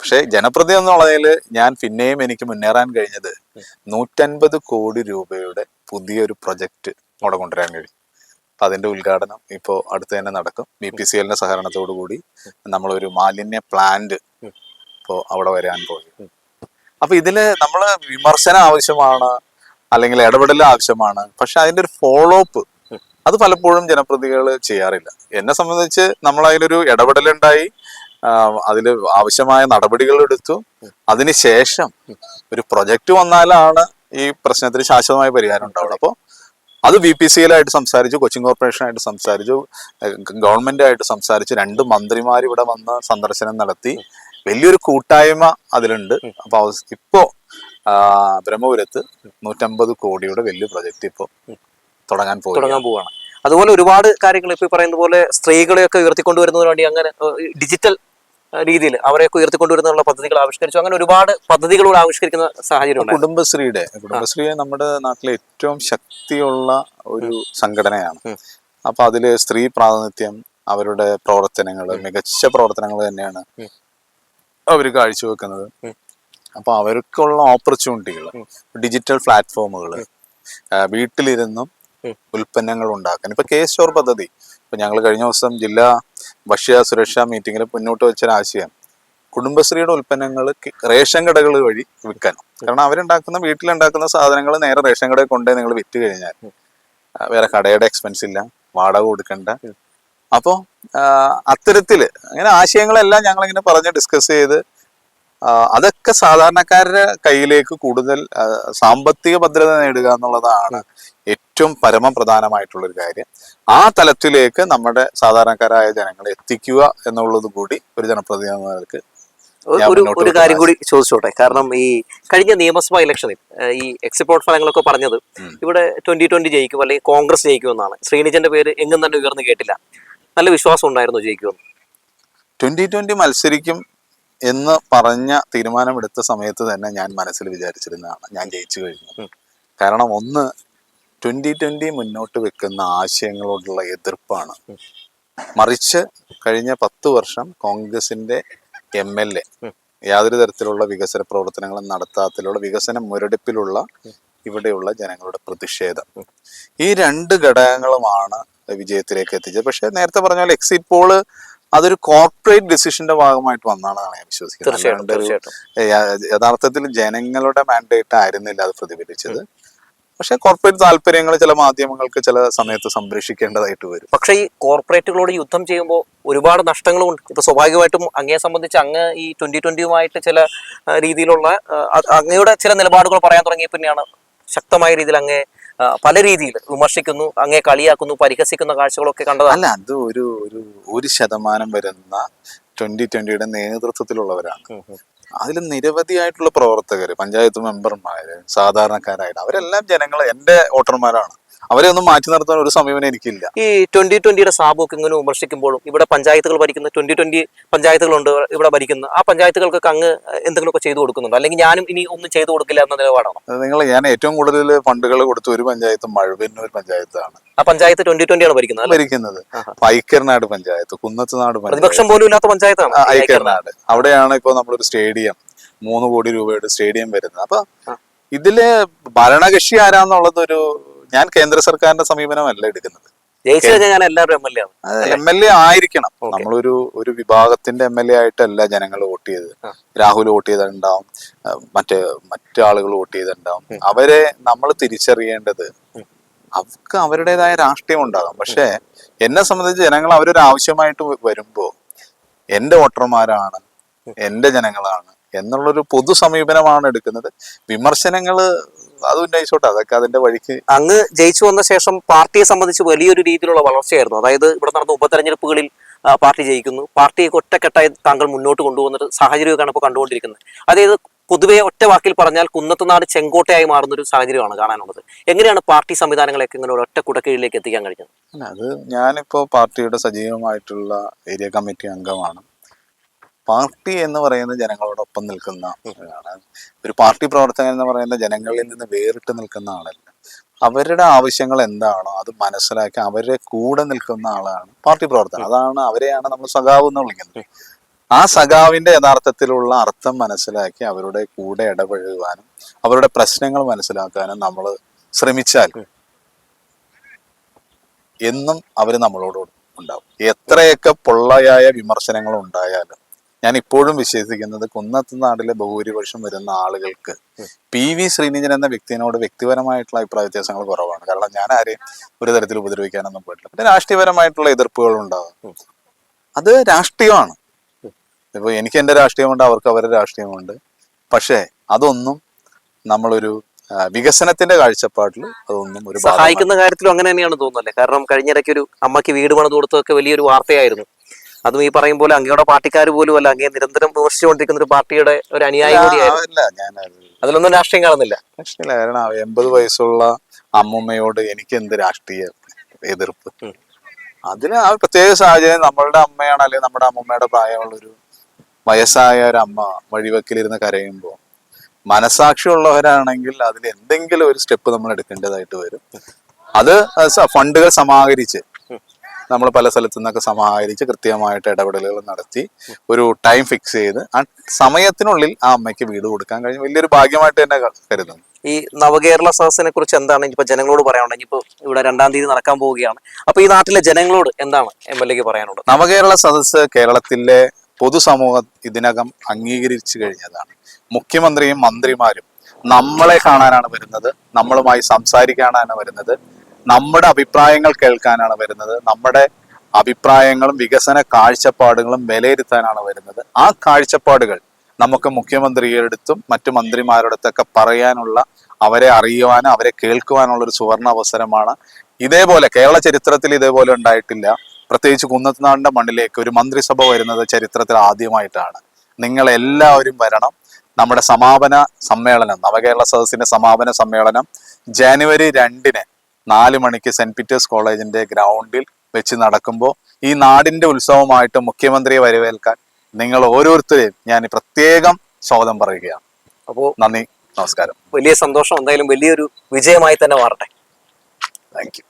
പക്ഷെ ജനപ്രതി എന്നുള്ളതിൽ ഞാൻ പിന്നെയും എനിക്ക് മുന്നേറാൻ കഴിഞ്ഞത് നൂറ്റൻപത് കോടി രൂപയുടെ പുതിയൊരു പ്രൊജക്ട് അവിടെ കൊണ്ടുവരാൻ കഴിയും. അപ്പൊ അതിന്റെ ഉദ്ഘാടനം ഇപ്പോൾ അടുത്ത് തന്നെ നടക്കും. ബി പി സി എല്ലിന്റെ സഹകരണത്തോടു കൂടി നമ്മളൊരു മാലിന്യ പ്ലാന്റ് ഇപ്പോ ഇപ്പോൾ അവിടെ വരാൻ പോയി അപ്പൊ ഇതിൽ നമ്മൾ വിമർശനം ആവശ്യമാണ് അല്ലെങ്കിൽ ഇടപെടൽ ആവശ്യമാണ്. പക്ഷെ അതിന്റെ ഒരു ഫോളോ അപ്പ് അത് പലപ്പോഴും ജനപ്രതികൾ ചെയ്യാറില്ല. എന്നെ സംബന്ധിച്ച് നമ്മൾ അതിലൊരു ഇടപെടലുണ്ടായി അതിൽ ആവശ്യമായ നടപടികൾ എടുത്തു. അതിനുശേഷം ഒരു പ്രൊജക്ട് വന്നാലാണ് ഈ പ്രശ്നത്തിന് ശാശ്വതമായ പരിഹാരം ഉണ്ടാവുള്ളൂ. അപ്പോൾ അത് വി പി സി എല്ലായിട്ട് സംസാരിച്ചു കൊച്ചിൻ കോർപ്പറേഷനായിട്ട് സംസാരിച്ചു ഗവൺമെന്റ് ആയിട്ട് സംസാരിച്ചു. രണ്ട് മന്ത്രിമാർ ഇവിടെ വന്ന് സന്ദർശനം നടത്തി. വലിയൊരു കൂട്ടായ്മ അതിലുണ്ട്. അപ്പൊ ഇപ്പോൾ ബ്രഹ്മപുരത്ത് നൂറ്റമ്പത് കോടിയുടെ വലിയ പ്രൊജക്ട് ഇപ്പോ തുടങ്ങാൻ പോകും തുടങ്ങാൻ പോവുകയാണ്. അതുപോലെ ഒരുപാട് കാര്യങ്ങൾ ഇപ്പൊ ഈ പറയുന്ന പോലെ സ്ത്രീകളെയൊക്കെ ഉയർത്തിക്കൊണ്ടുവരുന്നതിന് വേണ്ടി അങ്ങനെ ഡിജിറ്റൽ രീതിയിൽ അവരെയൊക്കെ ഉയർത്തിക്കൊണ്ടുവരുന്നുള്ള പദ്ധതികൾ ആവിഷ്കരിച്ചു. അങ്ങനെ ഒരുപാട് പദ്ധതികളോട് ആവിഷ്കരിക്കുന്ന സാഹചര്യം കുടുംബശ്രീയുടെ കുടുംബശ്രീ നമ്മുടെ നാട്ടിലെ ഏറ്റവും ശക്തിയുള്ള ഒരു സംഘടനയാണ്. അപ്പൊ അതിൽ സ്ത്രീ പ്രാതിനിധ്യം അവരുടെ പ്രവർത്തനങ്ങൾ മികച്ച പ്രവർത്തനങ്ങൾ തന്നെയാണ്. അവർ കാഴ്ചവെക്കുന്നത്. വെക്കുന്നത് അപ്പൊ അവർക്കുള്ള ഓപ്പർച്യൂണിറ്റികൾ ഡിജിറ്റൽ പ്ലാറ്റ്ഫോമുകൾ വീട്ടിലിരുന്നും. ഉൽപ്പന്നങ്ങൾ ഉണ്ടാക്കാൻ. ഇപ്പൊ കെ സ്റ്റോർ പദ്ധതി ഇപ്പൊ ഞങ്ങൾ കഴിഞ്ഞ ദിവസം ജില്ലാ ഭക്ഷ്യ സുരക്ഷാ മീറ്റിങ്ങിൽ മുന്നോട്ട് വെച്ച ആശയം. കുടുംബശ്രീയുടെ ഉൽപ്പന്നങ്ങൾ റേഷൻ കടകൾ വഴി വിൽക്കാൻ. കാരണം അവരുണ്ടാക്കുന്ന വീട്ടിലുണ്ടാക്കുന്ന സാധനങ്ങൾ നേരെ റേഷൻ കടയിൽ കൊണ്ടുപോയി നിങ്ങൾ വിറ്റ് കഴിഞ്ഞാൽ വേറെ കടയുടെ എക്സ്പെൻസ് ഇല്ല വാടക കൊടുക്കണ്ട. അപ്പോൾ അത്തരത്തിൽ അങ്ങനെ ആശയങ്ങളെല്ലാം ഞങ്ങളിങ്ങനെ പറഞ്ഞ് ഡിസ്കസ് ചെയ്ത് അതൊക്കെ സാധാരണക്കാരുടെ കയ്യിലേക്ക് കൂടുതൽ സാമ്പത്തിക ഭദ്രത നേടുക എന്നുള്ളതാണ് ഏറ്റവും പരമപ്രധാനമായിട്ടുള്ള ഒരു കാര്യം ആ തലത്തിലേക്ക് നമ്മുടെ സാധാരണക്കാരായ ജനങ്ങളെ എത്തിക്കുക എന്നുള്ളത് കൂടി ഒരു ജനപ്രതിനിധികൾക്ക് ഒരു ഒരു കാര്യം കൂടി ചോദിച്ചോട്ടെ? കാരണം ഈ കഴിഞ്ഞ നിയമസഭാ ഇലക്ഷനിൽ ഈ എക്സിപ്പോർട്ട് ഫലങ്ങളൊക്കെ പറഞ്ഞത്. ഇവിടെ ട്വന്റി ട്വന്റി ജയിക്കും അല്ലെങ്കിൽ കോൺഗ്രസ് ജയിക്കുമെന്നാണ്. ശ്രീനിജന്റെ പേര് എങ്ങും തന്നെ ഉയർന്നു കേട്ടില്ല. നല്ല വിശ്വാസം ഉണ്ടായിരുന്നു ജയിക്കുമെന്ന്. ട്വന്റി ട്വന്റി മത്സരിക്കും എന്ന് പറഞ്ഞ തീരുമാനമെടുത്ത സമയത്ത് തന്നെ ഞാൻ മനസ്സിൽ വിചാരിച്ചിരുന്നതാണ്. ഞാൻ ജയിച്ചു കഴിഞ്ഞു. കാരണം ഒന്ന് ട്വന്റി ട്വന്റി മുന്നോട്ട് വെക്കുന്ന ആശയങ്ങളോടുള്ള എതിർപ്പാണ്. മറിച്ച് കഴിഞ്ഞ പത്ത് വർഷം കോൺഗ്രസിന്റെ എം എൽ എ യാതൊരു തരത്തിലുള്ള വികസന പ്രവർത്തനങ്ങളും നടത്താത്തിലുള്ള വികസന മുരടിപ്പിലുള്ള ഇവിടെയുള്ള ജനങ്ങളുടെ പ്രതിഷേധം. ഈ രണ്ട് ഘടകങ്ങളുമാണ് വിജയത്തിലേക്ക് എത്തിച്ചത്. പക്ഷെ നേരത്തെ പറഞ്ഞ പോലെ എക്സിറ്റ് പോൾ അതൊരു കോർപ്പറേറ്റ് ഡിസിഷന്റെ ഭാഗമായിട്ട് വന്നതാണ് ഞാൻ വിശ്വസിക്കുന്നത്. യഥാർത്ഥത്തിൽ ജനങ്ങളുടെ മാൻഡേറ്റ് ആയിരുന്നില്ല അത് പ്രതിഫലിച്ചത്. പക്ഷെ കോർപ്പറേറ്റ് താല്പര്യങ്ങൾ ചില മാധ്യമങ്ങൾക്ക് ചില സമയത്ത് സംരക്ഷിക്കേണ്ടതായിട്ട് വരും. പക്ഷേ ഈ കോർപ്പറേറ്റുകളോട് യുദ്ധം ചെയ്യുമ്പോൾ ഒരുപാട് നഷ്ടങ്ങളുമുണ്ട് ഇപ്പൊ സ്വാഭാവികമായിട്ടും അങ്ങയെ സംബന്ധിച്ച് അങ്ങ് ഈ ട്വന്റി ട്വന്റിയുമായിട്ട് ചില രീതിയിലുള്ള അങ്ങയുടെ ചില നിലപാടുകൾ പറയാൻ തുടങ്ങിയ പിന്നെയാണ് ശക്തമായ രീതിയിൽ അങ്ങേ പല രീതിയിൽ വിമർശിക്കുന്നു അങ്ങേ കളിയാക്കുന്നു പരിഹസിക്കുന്ന കാഴ്ചകളൊക്കെ കണ്ടതാണ്. അല്ല അത് ഒരു ഒരു ഒരു ശതമാനം വരുന്ന ട്വന്റി ട്വന്റിയുടെ നേതൃത്വത്തിലുള്ളവരാണ്. അതിൽ നിരവധിയായിട്ടുള്ള പ്രവർത്തകർ പഞ്ചായത്ത് മെമ്പർമാർ സാധാരണക്കാരായിട്ട് അവരെല്ലാം ജനങ്ങൾ എന്റെ വോട്ടർമാരാണ്. അവരെ ഒന്നും മാറ്റി നിർത്താൻ ഒരു സമീപനം എനിക്കില്ല. ഈ ട്വന്റി ട്വന്റിയുടെ സാബൊക്കെ ഇങ്ങനെ വിമർശിക്കുമ്പോഴും ഇവിടെ പഞ്ചായത്തുകൾ ഭരിക്കുന്ന ട്വന്റി ട്വന്റി പഞ്ചായത്തുകളുണ്ട് ഇവിടെ ഭരിക്കുന്ന ആ പഞ്ചായത്തുകൾക്കൊക്കെ അങ്ങ് എന്തെങ്കിലുമൊക്കെ ചെയ്തു കൊടുക്കുന്നുണ്ടോ? അല്ലെങ്കിൽ ഞാനും ഇനി ഒന്നും ചെയ്തു കൊടുക്കില്ല എന്ന നിലപാടാണ്? നിങ്ങൾ ഞാൻ ഏറ്റവും കൂടുതൽ ഫണ്ടുകൾ കൊടുത്ത ഒരു പഞ്ചായത്ത് മഴവെന്നൊരു പഞ്ചായത്താണ്. ആ പഞ്ചായത്ത് ട്വന്റി ആണ് ഭരിക്കുന്നത്? ഭരിക്കുന്നത്. ആഹാ. ഐക്യർനാട് പഞ്ചായത്ത് കുന്നത്തുനാട് പ്രതിപക്ഷം പോലും ഇല്ലാത്ത പഞ്ചായത്താണ്. ഐക്കർനാട് അവിടെയാണ് ഇപ്പോൾ നമ്മളൊരു സ്റ്റേഡിയം മൂന്ന് കോടി രൂപയുടെ സ്റ്റേഡിയം വരുന്നത്. അപ്പൊ. ഇതിൽ ഭരണകക്ഷി ആരാന്നുള്ളത് ഒരു ഞാൻ കേന്ദ്ര സർക്കാരിന്റെ സമീപനമല്ല എടുക്കുന്നത്. എം എൽ എ ആയിരിക്കണം. നമ്മളൊരു ഒരു വിഭാഗത്തിന്റെ എം എൽ എ ആയിട്ടല്ല ജനങ്ങൾ വോട്ട് ചെയ്തത്. രാഹുൽ വോട്ട് ചെയ്തിട്ടുണ്ടാവും. മറ്റ് മറ്റു ആളുകൾ വോട്ട് ചെയ്തിട്ടുണ്ടാവും. അവരെ നമ്മൾ തിരിച്ചറിയേണ്ടത് അവർക്ക് അവരുടേതായ രാഷ്ട്രീയം ഉണ്ടാകും. പക്ഷെ എന്നെ സംബന്ധിച്ച് ജനങ്ങൾ അവരൊരു ആവശ്യമായിട്ട് വരുമ്പോ എന്റെ വോട്ടർമാരാണ് എന്റെ ജനങ്ങളാണ് എന്നുള്ളൊരു പൊതു സമീപനമാണ് എടുക്കുന്നത്. വിമർശനങ്ങൾ അത് ഉന്നയിച്ചോട്ടെ അതൊക്കെ അതിന്റെ വഴിക്ക്. അങ്ങ് ജയിച്ചു വന്ന ശേഷം പാർട്ടിയെ സംബന്ധിച്ച് വലിയൊരു രീതിയിലുള്ള വളർച്ചയായിരുന്നു. അതായത് ഇവിടെ നടന്ന ഉപതെരഞ്ഞെടുപ്പുകളിൽ പാർട്ടി ജയിക്കുന്നു. പാർട്ടിയെ ഒറ്റക്കെട്ടായി താങ്കൾ മുന്നോട്ട് കൊണ്ടുപോകുന്ന ഒരു സാഹചര്യമൊക്കെയാണ് ഇപ്പോൾ കണ്ടുകൊണ്ടിരിക്കുന്നത്. അതായത് പൊതുവെ ഒറ്റ വാക്കിൽ പറഞ്ഞാൽ കുന്നത്തുനാട് ചെങ്കോട്ടയായി മാറുന്ന ഒരു സാഹചര്യമാണ് കാണാനുള്ളത്. എങ്ങനെയാണ് പാർട്ടി സംവിധാനങ്ങളൊക്കെ ഇങ്ങനെ ഒരു ഒറ്റ കുടക്കീഴിലേക്ക് എത്തിക്കാൻ കഴിഞ്ഞത്? അത് ഞാനിപ്പോ പാർട്ടിയുടെ സജീവമായിട്ടുള്ള ഏരിയ കമ്മിറ്റി അംഗമാണ്. പാർട്ടി എന്ന് പറയുന്ന ജനങ്ങളോടൊപ്പം നിൽക്കുന്ന ആളാണ് ഒരു പാർട്ടി പ്രവർത്തകൻ എന്ന് പറയുന്ന ജനങ്ങളിൽ നിന്ന് വേറിട്ട് നിൽക്കുന്ന ആളല്ല. അവരുടെ ആവശ്യങ്ങൾ എന്താണോ അത് മനസ്സിലാക്കി അവരുടെ കൂടെ നിൽക്കുന്ന ആളാണ് പാർട്ടി പ്രവർത്തകൻ. അതാണ് അവരെയാണ് നമ്മൾ സഖാവ് എന്ന് വിളിക്കുന്നത്. ആ സഖാവിന്റെ യഥാർത്ഥത്തിലുള്ള അർത്ഥം മനസ്സിലാക്കി അവരുടെ കൂടെ ഇടപഴകുവാനും അവരുടെ പ്രശ്നങ്ങൾ മനസ്സിലാക്കാനും നമ്മൾ ശ്രമിച്ചാൽ എന്നും അവർ നമ്മളോട് ഉണ്ടാവും. എത്രയൊക്കെ പൊള്ളയായ വിമർശനങ്ങൾ ഉണ്ടായാലും ഞാൻ ഇപ്പോഴും വിശ്വസിക്കുന്നത് കുന്നത്ത് നാട്ടിലെ ബഹുഭൂരിപക്ഷം വരുന്ന ആളുകൾക്ക് പി വി ശ്രീനിജൻ എന്ന വ്യക്തിനോട് വ്യക്തിപരമായിട്ടുള്ള അഭിപ്രായ വ്യത്യാസങ്ങൾ കുറവാണ്. കാരണം ഞാൻ ആരെയും ഒരു തരത്തിൽ ഉപദ്രവിക്കാനൊന്നും പോയിട്ടില്ല. പിന്നെ രാഷ്ട്രീയപരമായിട്ടുള്ള എതിർപ്പുകൾ ഉണ്ടാകും. അത് രാഷ്ട്രീയമാണ്. ഇപ്പൊ എനിക്ക് എന്റെ രാഷ്ട്രീയമുണ്ട് അവർക്ക് അവരുടെ രാഷ്ട്രീയമുണ്ട്. പക്ഷേ അതൊന്നും നമ്മളൊരു വികസനത്തിന്റെ കാഴ്ചപ്പാടിൽ അതൊന്നും ഒരു സഹായിക്കുന്ന കാര്യത്തിലും അങ്ങനെ തന്നെയാണ് തോന്നുന്നത് കാരണം കഴിഞ്ഞിടയ്ക്ക് ഒരു അമ്മയ്ക്ക് വീട് പണിത് കൊടുത്തതൊക്കെ വലിയൊരു വാർത്തയായിരുന്നു. അതും ഈ പറയും പോലെ അങ്ങയുടെ പാർട്ടിക്കാർ പോലും അല്ല അങ്ങേ നിരന്തരം വിമർശിച്ചുകൊണ്ടിരിക്കുന്ന ഒരു പാർട്ടിയുടെ ഒരു അനുയായി കൂടിയായിരുന്നു. അതിലൊന്നും രാഷ്ട്രീയം കാണുന്നില്ല. കാരണം എൺപത് വയസ്സുള്ള അമ്മൂമ്മയോട് എനിക്ക് എന്ത് രാഷ്ട്രീയ എതിർപ്പ്. അതിന് ആ പ്രത്യേക സാഹചര്യം നമ്മളുടെ അമ്മയാണ് അല്ലെങ്കിൽ നമ്മുടെ അമ്മൂമ്മയുടെ പ്രായമുള്ളൊരു വയസ്സായ ഒരു അമ്മ വഴിവെക്കിലിരുന്ന് കരയുമ്പോൾ മനസാക്ഷിയുള്ളവരാണെങ്കിൽ അതിൽ എന്തെങ്കിലും ഒരു സ്റ്റെപ്പ് നമ്മൾ എടുക്കേണ്ടതായിട്ട് വരും. അത് ഫണ്ടുകൾ സമാഹരിച്ച് നമ്മൾ പല സ്ഥലത്തു നിന്നൊക്കെ സമാഹരിച്ച് കൃത്യമായിട്ട് ഇടപെടലുകൾ നടത്തി ഒരു ടൈം ഫിക്സ് ചെയ്ത് ആ സമയത്തിനുള്ളിൽ ആ അമ്മയ്ക്ക് വീട് കൊടുക്കാൻ കഴിഞ്ഞു. വലിയൊരു ഭാഗ്യമായിട്ട് തന്നെ കരുതുന്നു. ഈ നവകേരള സദസ്സിനെ കുറിച്ച് എന്താണ് ഇനിയിപ്പോ ജനങ്ങളോട് പറയാനുണ്ടെങ്കിൽ ഇപ്പൊ ഇവിടെ രണ്ടാം തീയതി നടക്കാൻ പോവുകയാണ്. അപ്പൊ ഈ നാട്ടിലെ ജനങ്ങളോട് എന്താണ് എം എൽ എക്ക് പറയാനുള്ളത്? നവകേരള സദസ്സ് കേരളത്തിലെ പൊതുസമൂഹം ഇതിനകം അംഗീകരിച്ചു കഴിഞ്ഞതാണ്. മുഖ്യമന്ത്രിയും മന്ത്രിമാരും നമ്മളെ കാണാനാണ് വരുന്നത് നമ്മളുമായി സംസാരിക്കാനാണ് വരുന്നത്. നമ്മുടെ അഭിപ്രായങ്ങൾ കേൾക്കാനാണ് വരുന്നത്. നമ്മുടെ അഭിപ്രായങ്ങളും വികസന കാഴ്ചപ്പാടുകളും വിലയിരുത്താനാണ് വരുന്നത്. ആ കാഴ്ചപ്പാടുകൾ നമുക്ക് മുഖ്യമന്ത്രിയുടെ അടുത്തും മറ്റു മന്ത്രിമാരുടെ അടുത്തൊക്കെ പറയാനുള്ള അവരെ അറിയുവാനും അവരെ കേൾക്കുവാനുള്ള ഒരു സുവർണ അവസരമാണ്. ഇതേപോലെ കേരള ചരിത്രത്തിൽ ഇതേപോലെ ഉണ്ടായിട്ടില്ല. പ്രത്യേകിച്ച് കുന്നത്തുനാടിന്റെ മണ്ണിലേക്ക് ഒരു മന്ത്രിസഭ വരുന്നത് ചരിത്രത്തിൽ ആദ്യമായിട്ടാണ്. നിങ്ങൾ എല്ലാവരും വരണം. നമ്മുടെ സമാപന സമ്മേളനം നവകേരള സദസ്സിന്റെ സമാപന സമ്മേളനം ജനുവരി രണ്ടിന് നാല് മണിക്ക് സെന്റ് പീറ്റേഴ്സ് കോളേജിന്റെ ഗ്രൗണ്ടിൽ വെച്ച് നടക്കുമ്പോൾ ഈ നാടിന്റെ ഉത്സവമായിട്ട് മുഖ്യമന്ത്രിയെ വരവേൽക്കാൻ നിങ്ങൾ ഓരോരുത്തരെയും ഞാൻ പ്രത്യേകം സ്വാഗതം പറയുകയാണ്. അപ്പോൾ നന്ദി നമസ്കാരം. വലിയ സന്തോഷം. എന്തായാലും വലിയൊരു വിജയമായി തന്നെ മാറട്ടെ. Thank you